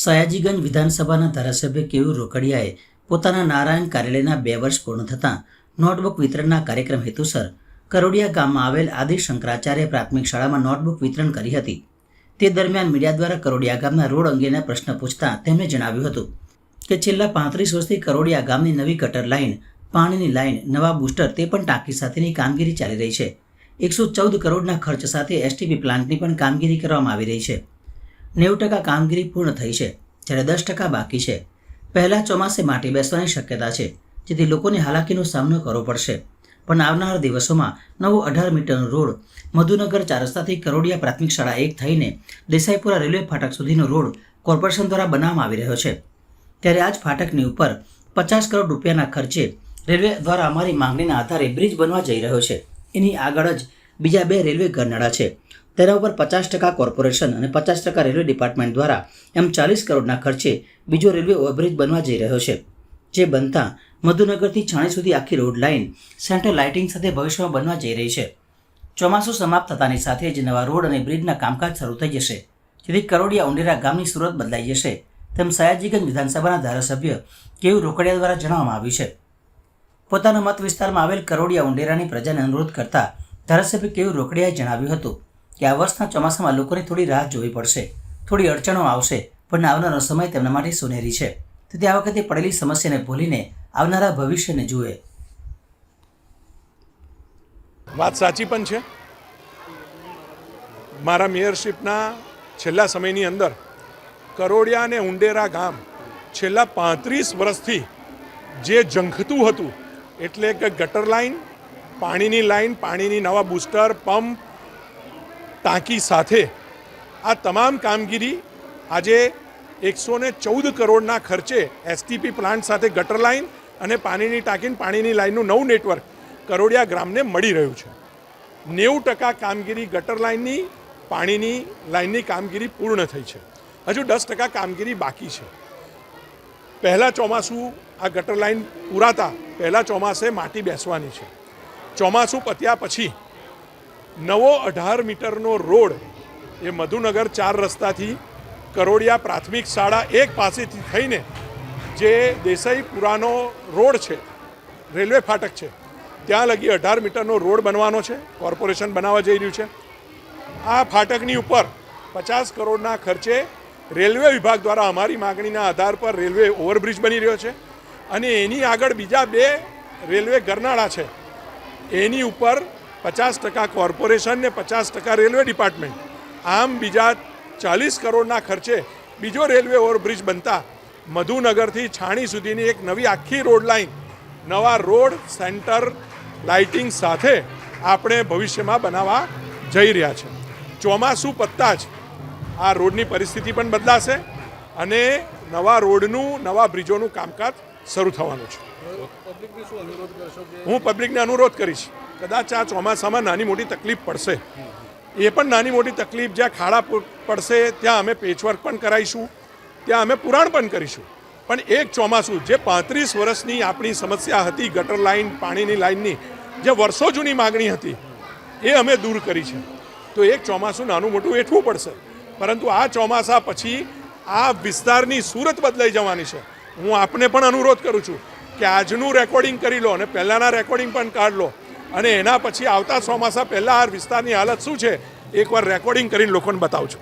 સયાજીગંજ વિધાનસભાના ધારાસભ્ય કેયુ રોકડિયાએ પોતાના નારાયણ કાર્યાલયના બે વર્ષ પૂર્ણ થતાં નોટબુક વિતરણના કાર્યક્રમ હેતુસર કરોડિયા ગામમાં આવેલ આદિ શંકરાચાર્ય પ્રાથમિક શાળામાં નોટબુક વિતરણ કરી હતી. તે દરમિયાન મીડિયા દ્વારા કરોડિયા ગામના રોડ અંગેના પ્રશ્ન પૂછતા તેમણે જણાવ્યું હતું કે છેલ્લા પાંત્રીસ વર્ષથી કરોડિયા ગામની નવી ગટર લાઇન, પાણીની લાઇન, નવા બૂસ્ટર તે પણ ટાંકી સાથેની કામગીરી ચાલી રહી છે. એકસો ચૌદ કરોડના ખર્ચ સાથે એસટીપી પ્લાન્ટની પણ કામગીરી કરવામાં આવી રહી છે. નેવું ટકા કામગીરી પૂર્ણ થઈ છે, જ્યારે દસ ટકા બાકી છે. પહેલા ચોમાસે માટી બેસવાની શક્યતા છે, જેથી લોકોને હાલાકીનો સામનો કરવો પડશે. પણ આવનાર દિવસોમાં નવો અઢાર મીટરનો રોડ મધુનગર ચાર રસ્તાથી કરોડિયા પ્રાથમિક શાળા એક થઈને દેસાઈપુરા રેલવે ફાટક સુધીનો રોડ કોર્પોરેશન દ્વારા બનાવવામાં આવી રહ્યો છે. ત્યારે આજ ફાટકની ઉપર પચાસ કરોડ રૂપિયાના ખર્ચે રેલવે દ્વારા અમારી માંગણીના આધારે બ્રિજ બનવા જઈ રહ્યો છે. એની આગળ જ બીજા બે રેલવે ગરનાળા છે. તેના ઉપર પચાસ ટકા કોર્પોરેશન અને પચાસ ટકા રેલવે ડિપાર્ટમેન્ટ દ્વારા એમ ચાલીસ કરોડના ખર્ચે બીજો રેલવે ઓવરબ્રિજ બનવા જઈ રહ્યો છે, જે બનતા મધુનગરથી છાણી સુધી આખી રોડ લાઇન સેન્ટર લાઇટિંગ સાથે ભવિષ્યમાં બનવા જઈ રહી છે. ચોમાસું સમાપ્ત થતાની સાથે જ નવા રોડ અને બ્રિજના કામકાજ શરૂ થઈ જશે. જેથી કરોડિયા ઉંડેરા ગામની સુરત બદલાઈ જશે, તેમ સયાજીગંજ વિધાનસભાના ધારાસભ્ય કેયુ રોકડિયા દ્વારા જણાવવામાં આવ્યું છે. પોતાના મત વિસ્તારમાં આવેલ કરોડિયા ઉંડેરાની પ્રજાને અનુરોધ કરતા ધારાસભ્ય કેયુ રોકડિયાએ જણાવ્યું હતું કે આ વર્ષના ચોમાસામાં લોકોને થોડી રાહ જોવી પડશે. થોડી અડચણો આવશે, પણ આવનારો સમય તેમના માટે સોનેરી છે. તેથી આ વખતે પડેલી સમસ્યાને ભૂલીને આવનારા ભવિષ્યને જુએ. વાત સાચી પણ છે. મારા મેયરશીપના છેલ્લા સમયની અંદર કરોડિયા અને ઉંડેરા ગામ છેલ્લા પાંત્રીસ વર્ષથી જે ઝંખતું હતું, એટલે કે ગટર લાઈન, પાણીની લાઈન, પાણીની નવા બૂસ્ટર, પંપ ટાંકી સાથે આ તમામ કામગીરી આજે એકસો ને ચૌદ કરોડના ખર્ચે એસટીપી પ્લાન્ટ સાથે ગટર લાઈન અને પાણીની ટાંકીને પાણીની લાઈનનું નવું નેટવર્ક કરોડિયા ગ્રામને મળી રહ્યું છે. નેવું ટકા કામગીરી ગટર લાઇનની, પાણીની લાઇનની કામગીરી પૂર્ણ થઈ છે. હજુ દસ ટકા કામગીરી બાકી છે. પહેલાં ચોમાસું આ ગટર લાઇન પૂરાતા, પહેલાં ચોમાસે માટી બેસવાની છે. ચોમાસું પત્યા પછી નવો અઢાર મીટરનો રોડ એ મધુનગર ચાર રસ્તાથી કરોડિયા પ્રાથમિક શાળા એક પાસેથી થઈને જે દેસાઈપુરાનો રોડ છે, રેલવે ફાટક છે, ત્યાં લગી અઢાર મીટરનો રોડ બનવાનો છે, કોર્પોરેશન બનાવવા જઈ રહ્યું છે. આ ફાટકની ઉપર પચાસ કરોડના ખર્ચે રેલવે વિભાગ દ્વારા અમારી માગણીના આધાર પર રેલવે ઓવરબ્રિજ બની રહ્યો છે અને એની આગળ બીજા બે રેલવે ગરનાળા છે. એની ઉપર પચાસ ટકા કોર્પોરેશન ને પચાસ ટકા રેલવે ડિપાર્ટમેન્ટ. આમ બીજા ચાલીસ કરોડના ખર્ચે બીજો રેલવે ઓવરબ્રિજ બનતા મધુનગરથી છાણી સુધીની એક નવી આખી રોડ લાઈન, નવા રોડ સેન્ટર લાઇટિંગ સાથે આપણે ભવિષ્યમાં બનાવવા જઈ રહ્યા છે. ચોમાસું પત્તા જ આ રોડની પરિસ્થિતિ પણ બદલાશે અને નવા રોડનું, નવા બ્રિજોનું કામકાજ શરૂ થવાનું છે. હું પબ્લિકને અનુરોધ કરીશ કદાચ આ ચોમાસામાં નાની મોટી તકલીફ પડશે. એ પણ નાની મોટી તકલીફ જ્યાં ખાડા પડશે ત્યાં અમે પેચવર્ક પણ કરાવીશું ત્યાં અમે પુરાણ પણ કરીશું. પણ એક ચોમાસું જે પાંત્રીસ વર્ષની આપણી સમસ્યા હતી ગટર લાઈન પાણીની લાઇનની જે વર્ષો જૂની માગણી હતી એ અમે દૂર કરી છે. તો એક ચોમાસું નાનું મોટું વેઠવું પડશે. પરંતુ આ ચોમાસા પછી આ વિસ્તારની સુરત બદલાઈ જવાની છે. હું આપને પણ અનુરોધ કરું છું કે આજનું રેકોર્ડિંગ કરી લો અને પહેલાંના રેકોર્ડિંગ પણ કાઢ લો. અને એના પછી આવતા ચોમાસા પહેલાં આ વિસ્તારની હાલત શું છે, એકવાર રેકોર્ડિંગ કરીને લોકોને બતાવજો.